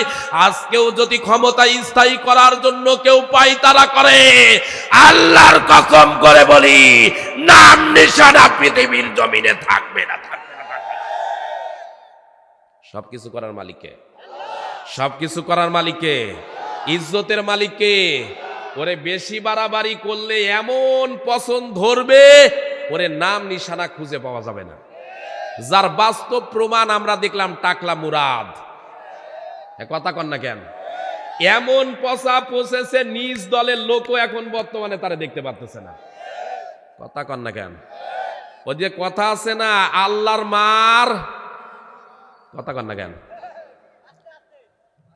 যায় আজকেও যদি ক্ষমতা স্থায়ী করার জন্য কেউ পাই তারা করে। আল্লাহর করে বলি, নাম নিশানা পৃথিবীর জমিনে থাকবে না করার মালিককে করার মালিককে ইজ্জতের মালিককে ওরে বেশি বাড়াবাড়ি করলে এমন পছন্দ ধরবে, ওরে নাম নিশানা খুঁজে পাওয়া যাবে না। যার বাস্তব প্রমাণ আমরা দেখলাম টাকলা মুরাদ। কথা কন না কেন? এমন পচা পচেছে নিজ দলের লোকও এখন বর্তমানে তারা দেখতে পারতেছে না। কথা কন না কেন? ওই যে কথা আছে না, আল্লাহর মার। কথা কন না কেন?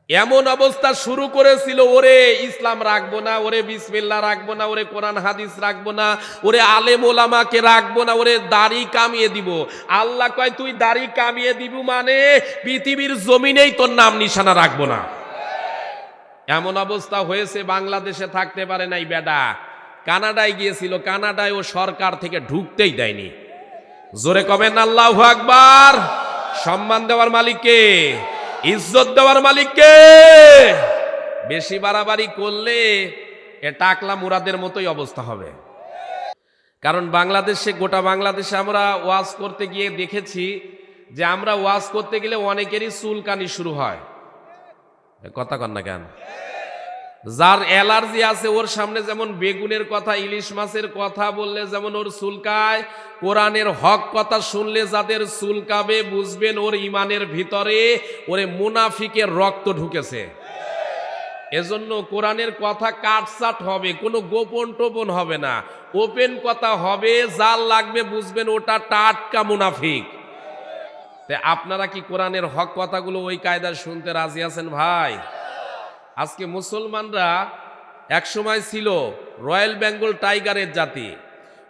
এমন অবস্থা শুরু করেছিল, ওরে ইসলাম রাখব না, ওরে বিসমিল্লা রাখব না, ওরে কোরআন হাদিস রাখব না, ওরে আলেম ওলামাকে রাখব না, ওরে দাড়ি কামিয়ে দিব। আল্লাহ কয়, তুই দাড়ি কামিয়ে দিব মানে পৃথিবীর জমিনেই তোর নাম নিশানা রাখব না। এমন অবস্থা হয়েছে, বাংলাদেশে থাকতে পারে নাই বেডা কানাডায় গিয়েছিল, কানাডায় ও সরকার থেকে ঢুকতেই দেয়নি। জোরে কবেন আল্লাহ আকবার। সম্মান দেওয়ার মালিককে ইজ্জত দেওয়ার মালিককে বেশি বাড়াবাড়ি করলে এটা আকলা মুরাদের মতোই অবস্থা হবে। কারণ বাংলাদেশে, গোটা বাংলাদেশে আমরা ওয়াজ করতে গিয়ে দেখেছি যে আমরা ওয়াজ করতে গেলে অনেকেরই চুলকানি শুরু হয়। কথা কন না কেন? যার অ্যালার্জি আছে, ওর সামনে যেমন বেগুনের কথা, ইলিশ মাছের কথা বললে যেমন ওর চুলকায়, কোরআনের হক কথা শুনলে যাদের চুলকাবে, বুঝবেন ওর ইমানের ভিতরে ওরে মুনাফিকের রক্ত ঢুকেছে। এজন্য কোরআনের কথা কাটসাট হবে, কোনো গোপন টোপন হবে না। ওপেন কথা হবে, যার লাগবে বুঝবেন ওটা টাটকা মুনাফিক। তে আপনারা কি কোরআনের হক কথাগুলো ওই কায়দায় শুনতে রাজি আছেন ভাই? আজকে মুসলমানরা একসময় ছিল রয়্যাল বেঙ্গল টাইগারের জাতি।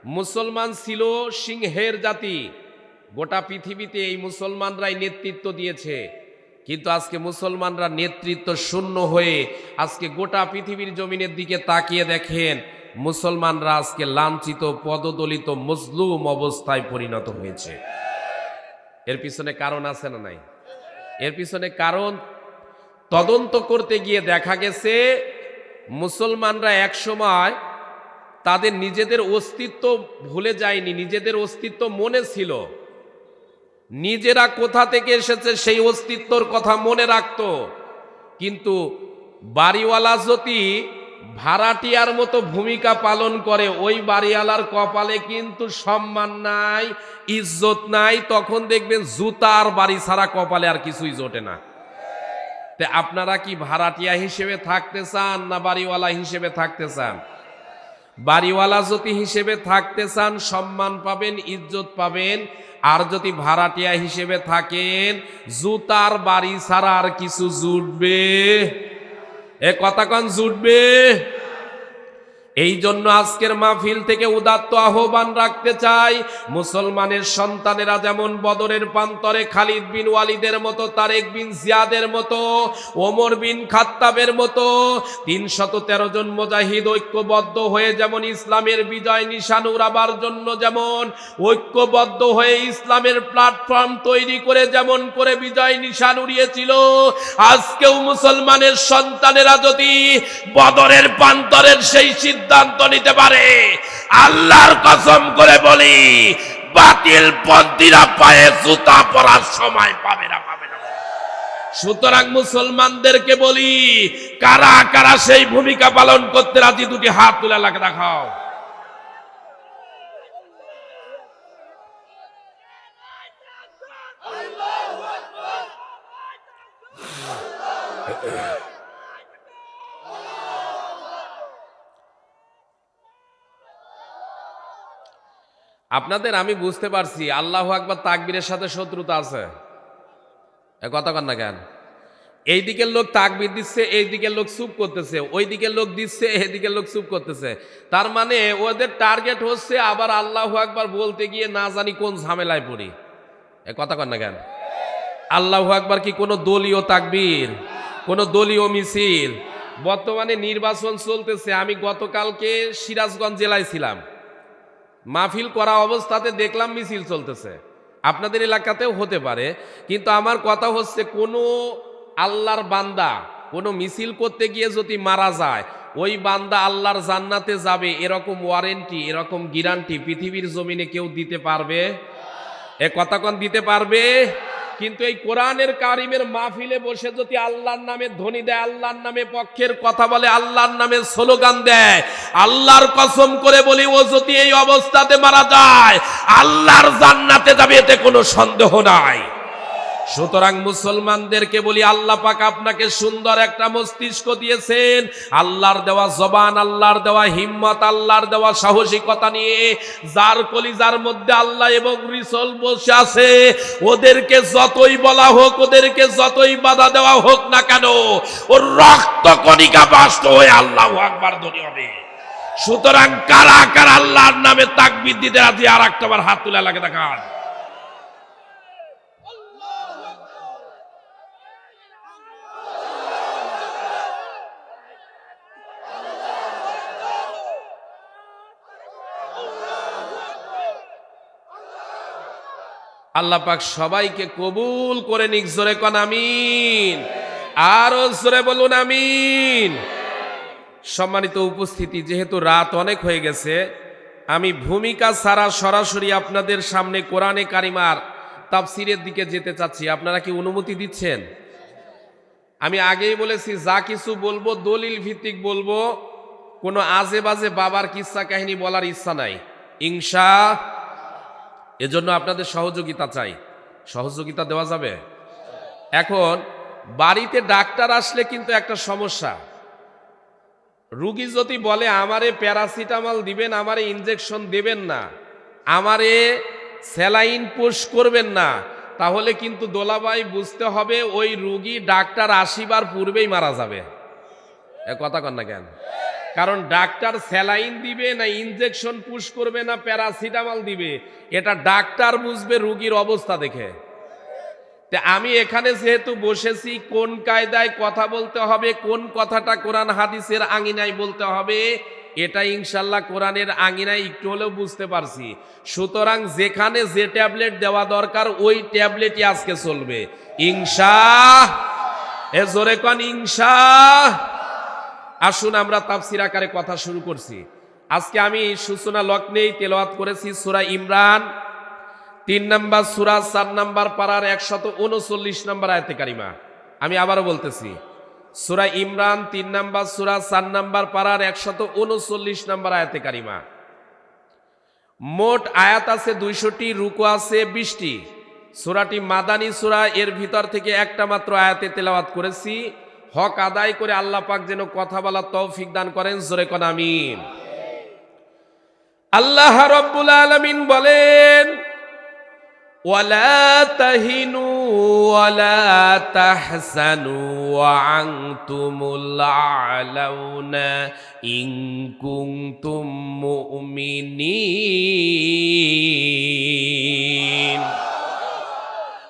মুসলমান ছিল সিংহের জাতি। গোটা পৃথিবীতে এই মুসলমানরাই নেতৃত্ব দিয়েছে। কিন্তু আজকে মুসলমানরা নেতৃত্ব শূন্য হয়ে আজকে গোটা পৃথিবীর জমিনের দিকে তাকিয়ে দেখেন, মুসলমানরা আজকে লাঞ্ছিত, পদদলিত, মজলুম অবস্থায় পরিণত হয়েছে। এর পিছনে কারণ আছে না নাই? এর পিছনে কারণ তদন্ত করতে গিয়ে দেখা গেছে, মুসলমানরা এক সময় তাদের নিজেদের অস্তিত্ব ভুলে যায়নি, নিজেদের অস্তিত্ব মনে ছিল। নিজেরা কোথা থেকে এসেছে সেই অস্তিত্বর কথা মনে রাখত। কিন্তু বাড়িওয়ালা যদি ভাড়াটিয়ার মতো ভূমিকা পালন করে, ওই বাড়িওয়ালার কপালে কিন্তু সম্মান নাই, ইজ্জত নাই, তখন দেখবেন জুতার বাড়ি ছাড়া কপালে আর কিছুই জোটে না। তে আপনারা কি ভাড়াটিয়া হিসেবে থাকতে চান না বাড়িওয়ালা হিসেবে থাকতে চান? বাড়িওয়ালা যদি হিসেবে থাকতে চান, সম্মান পাবেন, ইজ্জত পাবেন, আর যদি ভাড়াটিয়া হিসেবে থাকেন, জুতার বাড়ি ছাড়া আর কিছু জুটবে? এ কথা কন, জুটবে? এই জন্য আজকের মাহফিল থেকে উদাত্ত আহ্বান রাখতে চাই। মুসলমানের সন্তানেরা যেমন বদরের প্রান্তরে খালিদ বিন ওয়ালিদের মতো, তারেক বিন জিয়াদের মতো, ওমর বিন খাত্তাবের মতো, তিনশত তেরো জন মুজাহিদ ঐক্যবদ্ধ হয়ে যেমন ইসলামের বিজয় নিশান উড়াবার জন্য যেমন ঐক্যবদ্ধ হয়ে ইসলামের প্ল্যাটফর্ম তৈরি করে যেমন করে বিজয় নিশান উড়িয়েছিল, আজকেও মুসলমানের সন্তানেরা যদি বদরের প্রান্তরের সেই সিদ্ধান্ত নিতে পারে। আল্লাহর কসম করে বলি, বাতিল পন্থীরা পায়ে জুতা পরার সময় পাবে না পাবে না। সুতরাং মুসলমানদেরকে বলি, কারা কারা সেই ভূমিকা পালন করতে রাজি, দুটি হাত তুলে লাগে দেখাও। আপনাদের আমি বুঝতে পারছি, আল্লাহ আকবার তাকবীরের সাথে শত্রুতা আছে। কথা কন না কেন? এই দিকের লোক তাকবির দিচ্ছে, এই দিকের লোক চুপ করতেছে, ওই দিকের লোক দিচ্ছে, এই দিকের লোক চুপ করতেছে। তার মানে ওদের টার্গেট হচ্ছে আবার আল্লাহ আকবার বলতে গিয়ে না জানি কোন ঝামেলায় পড়ি। এ কথা কন না কেন? আল্লাহ আকবার কি কোনো দলীয় তাকবীর, কোনো দলীয় মিছিল? বর্তমানে নির্বাচন চলতেছে, আমি গতকালকে সিরাজগঞ্জ জেলায় ছিলাম। মাহফিল করা অবস্থাতে দেখলাম মিছিল চলতেছে। আপনাদের এলাকাতেও হতে পারে, কিন্তু আমার কথা হচ্ছে কোনো আল্লাহর বান্দা, কোনো মিছিল করতে গিয়ে যদি মারা যায়, ওই বান্দা আল্লাহর জান্নাতে যাবে, এরকম ওয়ারেন্টি এরকম গ্যারান্টি পৃথিবীর জমিনে কেউ দিতে পারবে? এ কথা দিতে পারবে? কিন্তু এই কোরআনের কারিমের মাহফিলে বসে যদি আল্লাহর নামে ধ্বনি দেয়, আল্লাহর নামে পক্ষের কথা বলে, আল্লাহর নামে স্লোগান দেয়, আল্লাহর কসম করে বলি, ও যদি এই অবস্থাতে মারা যায়, আল্লাহর জান্নাতে যাবে এতে কোনো সন্দেহ নাই। সুতরাং মুসলমানদেরকে বলি, আল্লাহ পাক আপনাকে সুন্দর একটা মস্তিষ্ক দিয়েছেন। আল্লাহর দেওয়া জবান, আল্লাহর দেওয়া হিম্মত, আল্লাহর দেওয়া সাহসিকতা নিয়ে যার কলিজার মধ্যে আল্লাহ এবং রিসল বসে আছে, ওদেরকে যতই বলা হোক, ওদেরকে যতই বাধা দেওয়া হোক না কেন, ওর রক্ত কণিকা বাস্ত হয়ে আল্লাহ আকবার ধনী হবে। সুতরাং কারা কারা আল্লাহর নামে তাকবিদ দিতে রাজি, আর একটা হাত তুলে লাগে দেখান। আল্লাহ পাক সবাইকে কবুল করে নিক। জোরে কন, আমিন। আরও জোরে বলুন, আমিন। সম্মানিত উপস্থিতি, যেহেতু রাত অনেক হয়ে গেছে, আমি ভূমিকা ছাড়া সরাসরি আপনাদের সামনে কোরআনে কারিমার তাফসিরের দিকে যেতে চাচ্ছি। আপনারা কি অনুমতি দিচ্ছেন? আমি আগেই বলেছি, যা কিছু বলব, দলিল ভিত্তিক বলব, কোনো আজে বাজে বাবার কিস্সা কাহিনী বলার ইচ্ছা নাই। ইংসা এজন্য আপনাদের সহযোগিতা চাই। সহযোগিতা দেওয়া যাবে? এখন, বাড়িতে ডাক্তার আসলে কিন্তু একটা সমস্যা। রুগী যদি বলে, আমারে প্যারাসিটামল দিবেন, আমারে ইনজেকশন দেবেন না, আমারে স্যালাইন পুশ করবেন না, তাহলে কিন্তু দোলাবাই বুঝতে হবে ওই রুগী ডাক্তার আসিবার পূর্বেই মারা যাবে। কথা কন না কেন? কারণ ডাক্তার স্যালাইন দিবে না ইনজেকশন পুশ করবে না, প্যারাসিটামল দিবে। এটা ডাক্তার বুঝবে রুগীর অবস্থা দেখে। আমি এখানে যেহেতু বসেছি, কোন কায়দায় কথা বলতে হবে, কোন কথাটা কোরআন হাদিসের আঙিনায় বলতে হবে, এটা ইনশাল্লাহ কোরআনের আঙিনায় একটু হলেও বুঝতে পারছি। সুতরাং যেখানে যে ট্যাবলেট দেওয়া দরকার, ওই ট্যাবলেটই আজকে চলবে। ইংসা এ জোরে কন ইংসা আসুন আমরা তাফসির আকারে কথা শুরু করছি। আজকে আমি সূচনা লগ্নেই তেলাওয়াত করেছি সূরা ইমরান, তিন নাম্বার সূরা, চার নাম্বার পাড়ার একশত উনচল্লিশ নাম্বার আয়তে কারিমা। আমি আবারও বলতেছি, সূরা ইমরান, তিন নাম্বার সূরা, চার নাম্বার পাড়ার একশত উনচল্লিশ নাম্বার আয়তে কারিমা। মোট আয়াত আছে দুইশোটি, রুকু আছে বিশটি। সূরাটি মাদানী সূরা, এর ভিতর থেকে একটা মাত্র আয়াতে তেলাওয়াত করেছি। হক আদায় করে আল্লাহ পাক যেন কথা বলার তৌফিক দান করেন, জোরে কোন আমিন। আল্লাহ রব্বুল আলামিন বলেন মুমিনিন।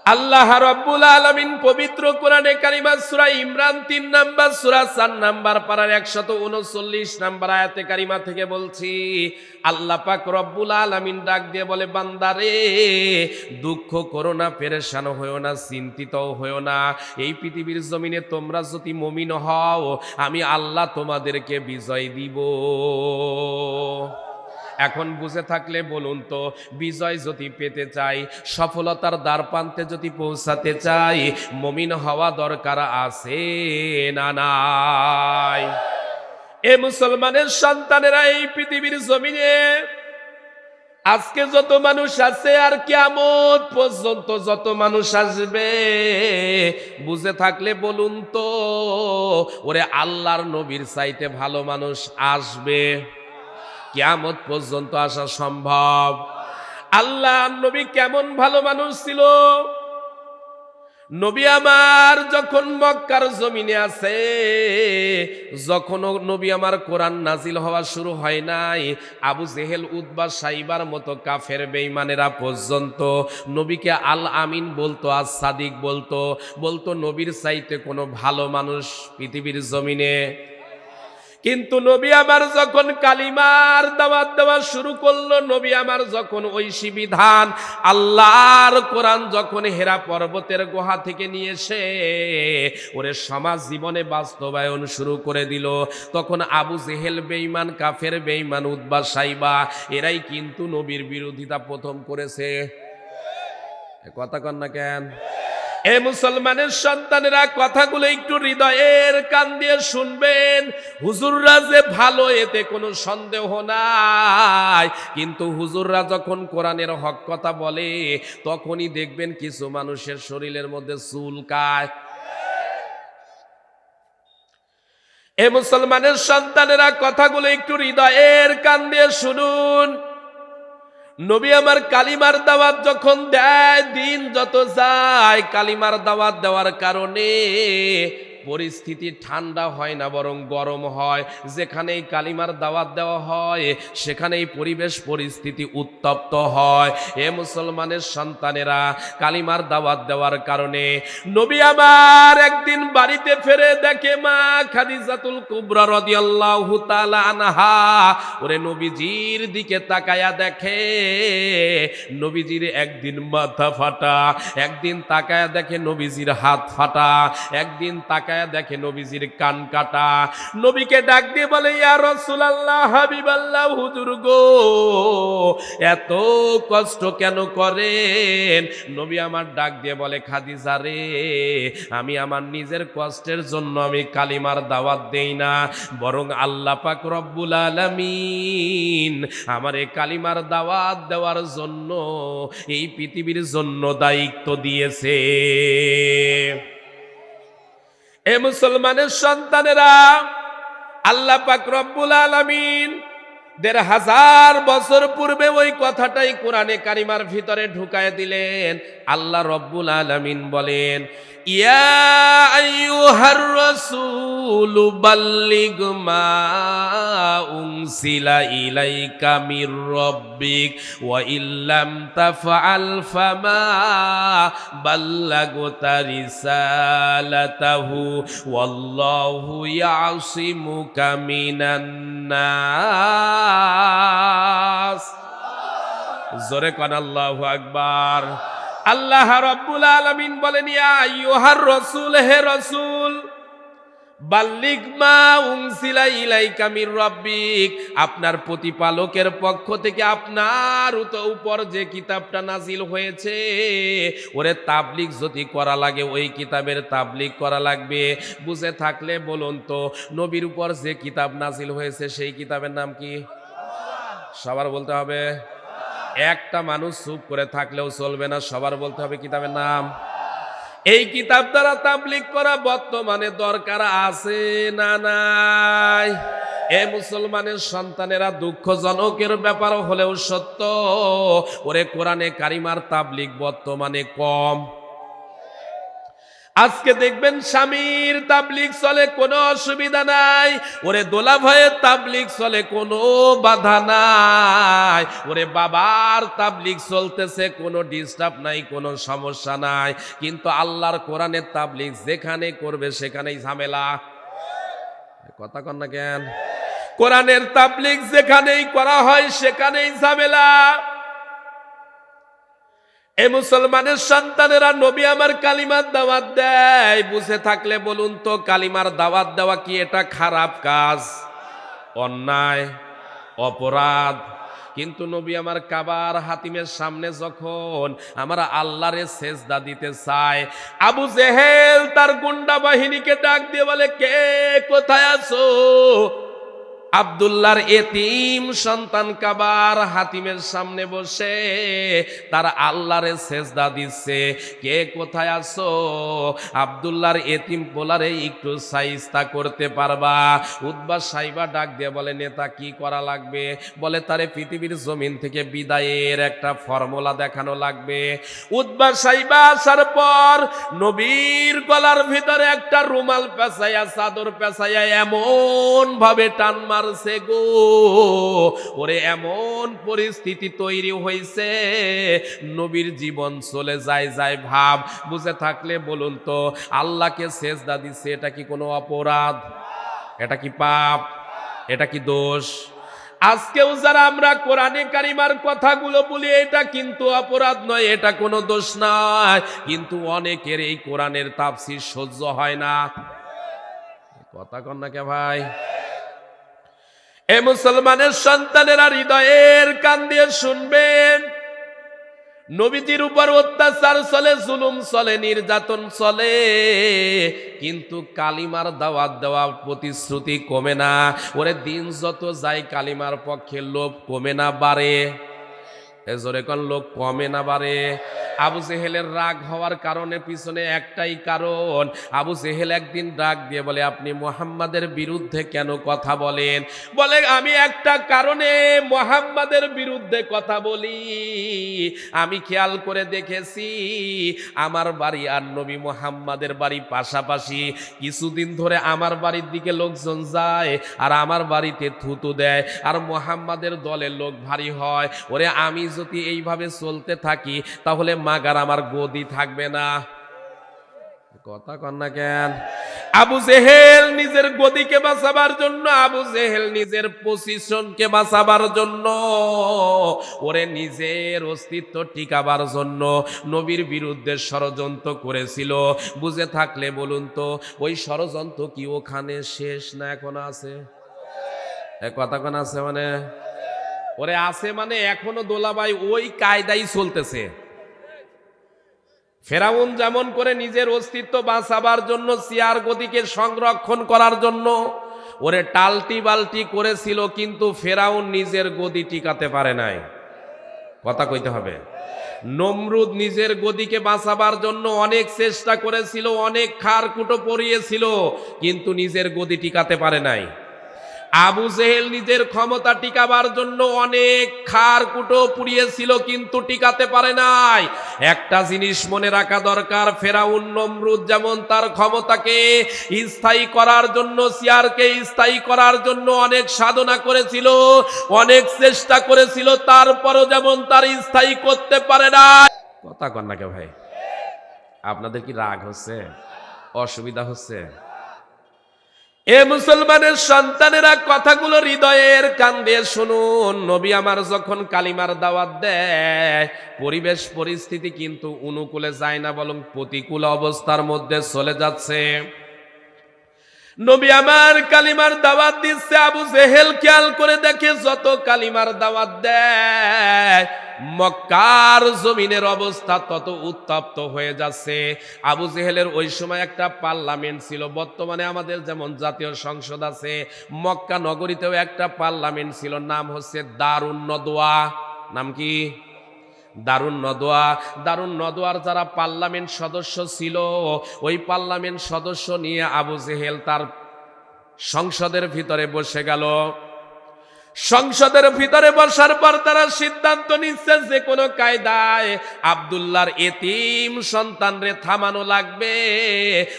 আল্লাহ রব্বুল আলমিন পবিত্র কোরআনে কারিমা সুরা ইমরান তিন নাম্বার, সুরা চার নাম্বার পাড়ার একশত উনচল্লিশ নাম্বার আয়াতে কারিমা থেকে বলছি, আল্লাহ পাক রব্বুল আলমিন ডাক দিয়ে বলে বান্দারে দুঃখ করো না, পেরেশানো হয়েও না চিন্তিত হয়েও না। এই পৃথিবীর জমিনে তোমরা যদি মমিন হও, আমি আল্লাহ তোমাদেরকে বিজয় দিব। এখন বুঝে থাকলে বলুন তো, বিজয় যদি পেতে চাই, সফলতার দ্বার প্রান্তে যদি পৌঁছাতে চাই, মমিন হওয়া দরকার আছে না নাই? এ মুসলমানের সন্তানেরা এই পৃথিবীর জমিনে, আজকে যত মানুষ আছে আর কেমন পর্যন্ত যত মানুষ আসবে, বুঝে থাকলে বলুন তো, ওরে আল্লাহর নবীর চাইতে ভালো মানুষ আসবে। কিয়ামত পর্যন্ত আসা সম্ভব। আল্লাহ নবী কেমন ভালো মানুষ ছিল? নবী আমার যখন মক্কার জমিনে আছে যখন নবী আমার কোরআন নাজিল হওয়া শুরু হয় নাই, আবু জেহেল উদ্বা সাইবার মতো কাফের বেঈমানেরা পর্যন্ত নবীকে আল আমিন বলতো, আজ সাদিক বলতো বলতো, নবীর চাইতে কোনো ভালো মানুষ পৃথিবীর জমিনে কিন্তু নবী আমার যখন কালিমার দাওয়াত দেওয়া শুরু করল, নবী আমার যখন ঐশী বিধান আল্লাহর কোরআন যখন হেরা পর্বতের গুহা থেকে নিয়ে এসে ওরে সমাজ জীবনে বাস্তবায়ন শুরু করে দিল। তখন আবু জেহেল বেইমান কাফের বেইমান উদ্বা সাইবা, এরাই কিন্তু নবীর বিরোধিতা প্রথম করেছে। কথা কন না কেন? এ মুসলমানের সন্তানেরা কথাগুলো একটু হৃদয়ের কান দিয়ে শুনবেন। হুজুররা যে ভালো, এতে কোনো সন্দেহ নাই। কিন্তু হুজুররা যখন কোরআনের হক কথা বলে, তখনই দেখবেন কিছু মানুষের শরীরের মধ্যে চুলকায় এ মুসলমানের সন্তানেরা কথাগুলো একটু হৃদয়ের কান দিয়ে শুনুন। নবী আমার কালিমার দাওয়াত যখন দেয় দিন যত যায় কালিমার দাওয়াত দেওয়ার কারণে পরিস্থিতি ঠান্ডা হয় না, বরং গরম হয়। যেখানেই কালিমার দাওয়াত দেওয়া হয়, সেখানেই পরিবেশ পরিস্থিতি উত্তপ্ত হয়। এ মুসলমানের সন্তানেরা কালিমার দাওয়াত দেওয়ার কারণে নবী আমার একদিন বাড়িতে ফেরে দেখে মা খাদিজাতুল কুবরা রাদিয়াল্লাহু তাআলা আনহা। ওরে নবীজির দিকে তাকায়া দেখে, নবীজির একদিন মাথা ফাটা, একদিন তাকায়া দেখে নবীজির হাত ফাটা, একদিন তাকায়া দেখে নবীজির কান কাটা। নবীকে ডাক দিয়ে বলে, ইয়া রাসূলুল্লাহ, হাবিবাল্লাহ, হুজুর গো, এত কষ্ট কেন করেন? নবী আমার ডাক দিয়ে বলে, খাদিজা রে, আমি আমার নিজের কষ্টের জন্য আমি কালিমার দাওয়াত দেই না, বরং আল্লাহ পাক রব্বুল আলামিন আমার এই কালিমার দাওয়াত দেওয়ার জন্য, এই পৃথিবীর জন্য দায়িত্ব দিয়েছে। এ মুসলমানের সন্তানেরা, আল্লাহ পাক রব্বুল আলামিন দেড় হাজার বছর পূর্বে ওই কথাটাই কোরআনে কারিমার ভিতরে ঢুকায় দিলেন। আল্লাহ রব্বুল আলামিন বলেন, ইয়া আইয়ুহার রাসূলু বাল্লিগ মা উনসিলা ইলাইকা মির রাব্বিক ওয়া ইল্লাম তাফআল ফামা বাল্লাগতা রিসালাতাহু ওয়াল্লাহু ইয়াসিমুকা মিনান নাস জোরে কন আল্লাহু আল্লাহ রব্বুল আলামিন বলেন ইয়া আইয়ুহার রাসূল হে রাসূল রাব্বিক। আপনার প্রতিপালকের পক্ষ থেকে আপনার উপর যে কিতাবটা নাজিল হয়েছে, ওরে তাবলিগ যদি করা লাগে, ওই কিতাবের তাবলিগ করা লাগবে। বুঝে থাকলে বলুন তো, নবীর উপর যে কিতাব নাজিল হয়েছে, সেই কিতাবের নাম কি? সবার বলতে হবে? একটা মানুষ চুপ করে থাকলেও চলবে না, সবার বলতে হবে কিতাবের নাম। এই কিতাব দ্বারা তাবলিক করা বর্তমানে দরকার আছে না নাই? এ মুসলমানের সন্তানেরা দুঃখজনকের ব্যাপার হলেও সত্য। ওরে কোরআনে কারিমার তাবলিক বর্তমানে কম। আজকে দেখবেন স্বামীর তাবলিক চলে, কোনো অসুবিধা নাই। ওরে দোলা ভয়ে তাবলিগ চলে, কোনো বাধা নাই। ওরে বাবার তাবলিক চলতেছে, কোনো ডিস্টার্ব নাই, কোনো সমস্যা নাই। কিন্তু আল্লাহর কোরআনের তাবলিক যেখানে করবে, সেখানেই ঝামেলা। কথা কন না কেন? কোরআনের তাবলিক যেখানেই করা হয়, সেখানেই ঝামেলা। এ মুসলমানের সন্তানেরা নবী আমার কালিমার দাওয়াত দেয়। বুঝে থাকলে বলুন তো, কালিমার দাওয়াত দেওয়া কি এটা খারাপ কাজ? অন্যায়, অপরাধ। কিন্তু নবী আমার কাবার হাতিমের সামনে যখন আমার আল্লাহরে সেজদা দিতে চাই, আবু জেহেল তার গুন্ডা বাহিনীকে ডাক দিয়ে বলে, কে, কোথায় আছো? আবদুল্লাহর এতিম সন্তান কাবার হাতিমের সামনে বসে তার আল্লাহরে সেজদা দিচ্ছে। কে কোথায় আছো? আবদুল্লাহর এতিম পোলারে একটু সাইস্তা করতে পারবা। উদ্বা সাইবা ডাক দিয়ে বলে, নেতা, কি করা লাগবে? বলে, তারে পৃথিবীর জমিন থেকে বিদায়ের একটা ফর্মুলা দেখানো লাগবে। উদ্বা সাইবা আসার পর নবীর গলার ভিতরে একটা রুমাল পেঁচাইয়া, চাদর পেঁচাইয়া এমন ভাবে টান মারছে গো। ওরে, এমন পরিস্থিতি তৈরি হয়েছে নবীর জীবন চলে যায় যায় ভাব। বুঝে থাকলে বলুন তো, আল্লাহকে সেজদা দিচ্ছে এটা কি কোনো অপরাধ? এটা কি পাপ? এটা কি দোষ? আজকেও যারা আমরা কোরআনে কারিমার কথাগুলো বলি, এটা কিন্তু অপরাধ নয়, এটা কোনো দোষ নয়। কিন্তু অনেকের এই কোরআনের তাফসির সহ্য হয় না। কথা কন কে ভাই? এ মুসলমানের সন্তানেরা হৃদয়ের কান দিয়ে শুনবেন। নবীজির উপর অত্যাচার চলে, জুলুম চলে, নির্যাতন চলে, কিন্তু কালিমার দাওয়াত দেওয়া প্রতিশ্রুতি কমে না। ওরে, দিন যত যায়, কালিমার পক্ষে লোভ কমে না, বাড়ে। এজোরে কোন লোক কমে না, বাড়ে। আবু জেহেলের রাগ হওয়ার কারণে পিছনে একটাই কারণ, আবু জেহেল একদিন ডাক দিয়ে বলে, আপনি মোহাম্মদের বিরুদ্ধে কেন কথা বলেন? বলে, আমি একটা কারণে মোহাম্মদের বিরুদ্ধে কথা বলি। আমি খেয়াল করে দেখেছি, আমার বাড়ি আর নবী মোহাম্মদের বাড়ি পাশাপাশি। কিছুদিন ধরে আমার বাড়ির দিকে লোকজন যায় আর আমার বাড়িতে থুতু দেয় আর মোহাম্মদের দলের লোক ভারী হয়। ওরে, আমি যদি এইভাবে চলতে থাকি, তাহলে মাগার আমার গদি থাকবে না। কথা কন না কেন? আবু জেহেল নিজের গদিকে বাঁচাবার জন্য, আবু জেহেল নিজের পজিশনকে বাঁচাবার জন্য, ওরে নিজের অস্তিত্ব টিকাবার জন্য নবীর বিরুদ্ধে ষড়যন্ত্র করেছিল। বুঝে থাকলে বলুন তো, ওই ষড়যন্ত্র কি ওখানে শেষ না এখন আছে? কথা কোন আছে মানে? ওরে আছে মানে এখনও দোলাবাই ওই কায়দাই চলতেছে। ফেরাউন যেমন করে নিজের অস্তিত্ব বাঁচাবার জন্য সিয়ার গতিকে সংরক্ষণ করার জন্য ওরে টালটি বালটি করেছিল, কিন্তু ফেরাউন নিজের গদি টিকাতে পারে নাই। কথা কইতে হবে। নমরুদ নিজের গদিকে বাঁচাবার জন্য অনেক চেষ্টা করেছিল, অনেক খার কুটো পরিয়েছিল, কিন্তু নিজের গদি টিকাতে পারে নাই। আবু জেহেল নিজের ক্ষমতা টিকাবার জন্য অনেক খার কুটো পুড়িয়েছিল, কিন্তু টিকাতে পারে নাই। একটা জিনিস মনে রাখা দরকার, ফেরাউন নমরুদ যেমন তার ক্ষমতাকে স্থায়ী করার জন্য, সিয়ারকে স্থায়ী করার জন্য অনেক সাধনা করেছিল, অনেক চেষ্টা করেছিল, তারপরও যেমন তার স্থায়ী করতে পারে না কথা কন না কে ভাই। আপনাদের কি রাগ হচ্ছে? অসুবিধা হচ্ছে? এ মুসলমানের সন্তানেরা কথাগুলো হৃদয়ের কান দিয়ে শুনুন। নবী আমার যখন কালিমার দাওয়াত দেয়, পরিবেশ পরিস্থিতি কিন্তু অনুকূলে যায় না বরং প্রতিকূল অবস্থার মধ্যে চলে যাচ্ছে। নবী আমার কালিমার দাওয়াত দিচ্ছে, আবু জেহেল খেয়াল করে দেখে যত কালিমার দাওয়াত দেয় মক্কার জমিনের অবস্থা তত উত্তপ্ত হয়ে যাচ্ছে। আবু জেহেলের ওই সময় একটা পার্লামেন্ট ছিল। বর্তমানে আমাদের যেমন জাতীয় সংসদ আছে, মক্কা নগরীতেও একটা পার্লামেন্ট ছিল। নাম হচ্ছে দারুণ নদোয়া নাম কি? দারুণ নদোয়া দারুণ নদোয়ার যারা পার্লামেন্ট সদস্য ছিল, ওই পার্লামেন্ট সদস্য নিয়ে আবু জেহেল তার সংসদের ভিতরে বসে গেল। সংসদের ভিতরে বসার পর তারা সিদ্ধান্ত নিচ্ছে যে কোনো কায়দায় আবদুল্লাহর এতিম সন্তানরে থামানো লাগবে।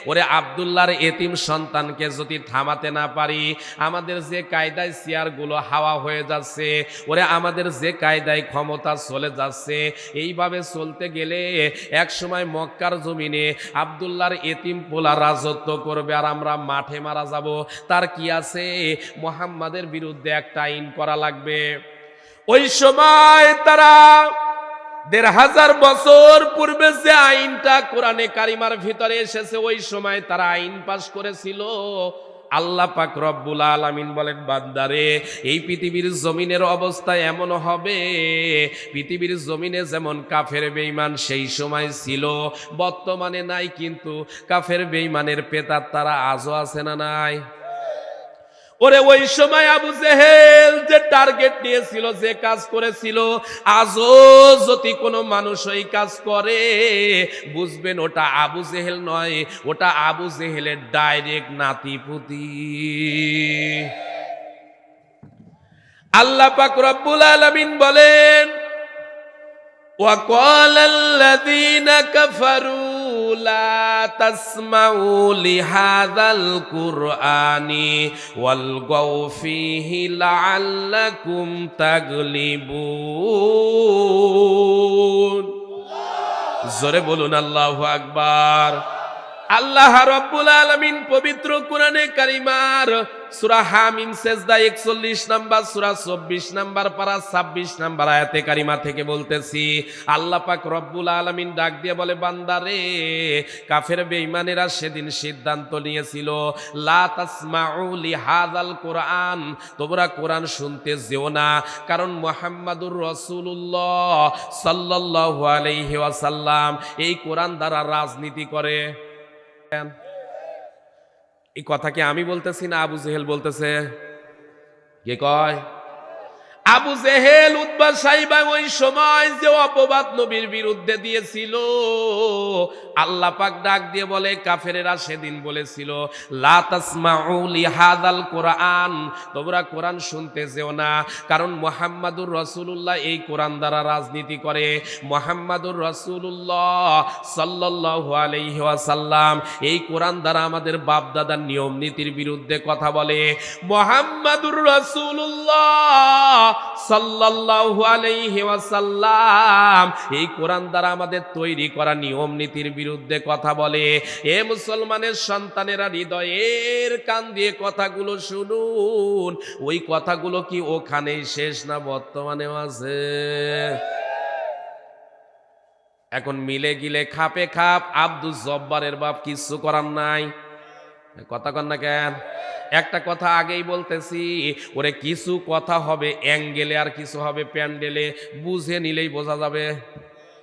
ওরে আবদুল্লাহর এতিম সন্তানকে যদি থামাতে না পারি, আমাদের যে কায়দায় চেয়ারগুলো হাওয়া হয়ে যাচ্ছে, ওরে আমাদের যে কায়দায় ক্ষমতা চলে যাচ্ছে, এইভাবে চলতে গেলে এক সময় মক্কার জমিনে আবদুল্লাহর এতিম পোলা রাজত্ব করবে আর আমরা মাঠে মারা যাব। তার কি আছে? মোহাম্মদের বিরুদ্ধে একটা আইন করা লাগবে। ওই সময় তারা দেড় হাজার বছর পূর্বে যে আইনটা কোরআনে কারিমার ভিতরে এসেছে, ওই সময় তারা আইন পাশ করেছিল। আল্লাহ পাক রব্বুল আলামিন বলেন, বান্দারে, এই পৃথিবীর জমিনের অবস্থা এমন হবে, পৃথিবীর জমিনে যেমন কাফের বেঈমান সেই সময় ছিল, বর্তমানে নাই, কিন্তু কাফের বেঈমানের পেতার তারা আজও আছে না নাই? ওরে ওই সময় আবু জেহেল যে টার্গেট নিয়েছিল, যে কাজ করেছিল, আজও যদি কোনো মানুষ ওই কাজ করে, বুঝবেন ওটা আবু জেহেল নয়, ওটা আবু জেহেলের ডাইরেক্ট নাতিপুতি। আল্লাহ পাক রব্বুল আলামিন বলেন ওয়াকালাল্লাযীনা কাফারু لا تسمعوا لهذا القرآن والغوا فيه لعلكم تغلبون জোরে বলুন আল্লাহু আকবার আল্লাহ রব্বুল আলামিন পবিত্র কোরআনে কারিমার সূরা হামিম সেজদা 41 নাম্বার, সূরা 24 নাম্বার পারা 26 নাম্বার আয়াতে কারিমা থেকে বলতেছি, আল্লাহ পাক রব্বুল আলামিন ডাক দিয়ে বলে বান্দারে কাফের বেঈমানেরা সেদিন সিদ্ধান্ত নিয়েছিল, লা তাসমাউ লিহাযাল কোরআন, তোমরা কোরআন শুনতে যেও না, কারণ মোহাম্মদুর রাসূলুল্লাহ সাল্লাল্লাহু আলাইহি ওয়াসাল্লাম এই কোরআন দ্বারা রাজনীতি করে। এই কথা কি আমি বলতেছি না আবু জেহেল বলতেছে? কে কয়? আবু জেহেল উদ্বা সাইবা ওই সময় যে অপবাদ নবীর বিরুদ্ধে দিয়েছিল, আল্লাহ পাক ডাক দিয়ে বলে, কাফেরেরা সেদিন বলেছিল, লা তাসমাউ লিহাদাল কোরআন। তোমরা কোরআন শুনতে যেও না, কারণ মোহাম্মদুর রসুল্লাহ এই কোরআন দ্বারা রাজনীতি করে। মোহাম্মদুর রসুল্লাহ সাল্লাল্লাহু আলাইহি ওয়াসাল্লাম এই কোরআন দ্বারা আমাদের বাপ দাদার নিয়ম নীতির বিরুদ্ধে কথা বলে। মোহাম্মদুর রসুল্লাহ সাল্লাল্লাহু আলাইহি ওয়াসাল্লাম, এই কোরআন দ্বারা আমাদের তৈরি করা নিয়ম নীতির বিরুদ্ধে কথা বলে। এ মুসলমানের সন্তানেরা হৃদয়ের কান দিয়ে কথাগুলো শুনুন। ওই কথাগুলো কি ওখানেই শেষ না বর্তমানেও আছে? এখন মিলে গিলে খাপে খাপ, আব্দুল জব্বারের বাপ কিচ্ছু করার নাই। কথা কন না কেন? একটা কথা আগেই বলতেছি, ওরে কিছু কথা হবে, অ্যাঙ্গেলে আর কিছু হবে, প্যান্ডেলে বুঝে নিলেই বোঝা যাবে।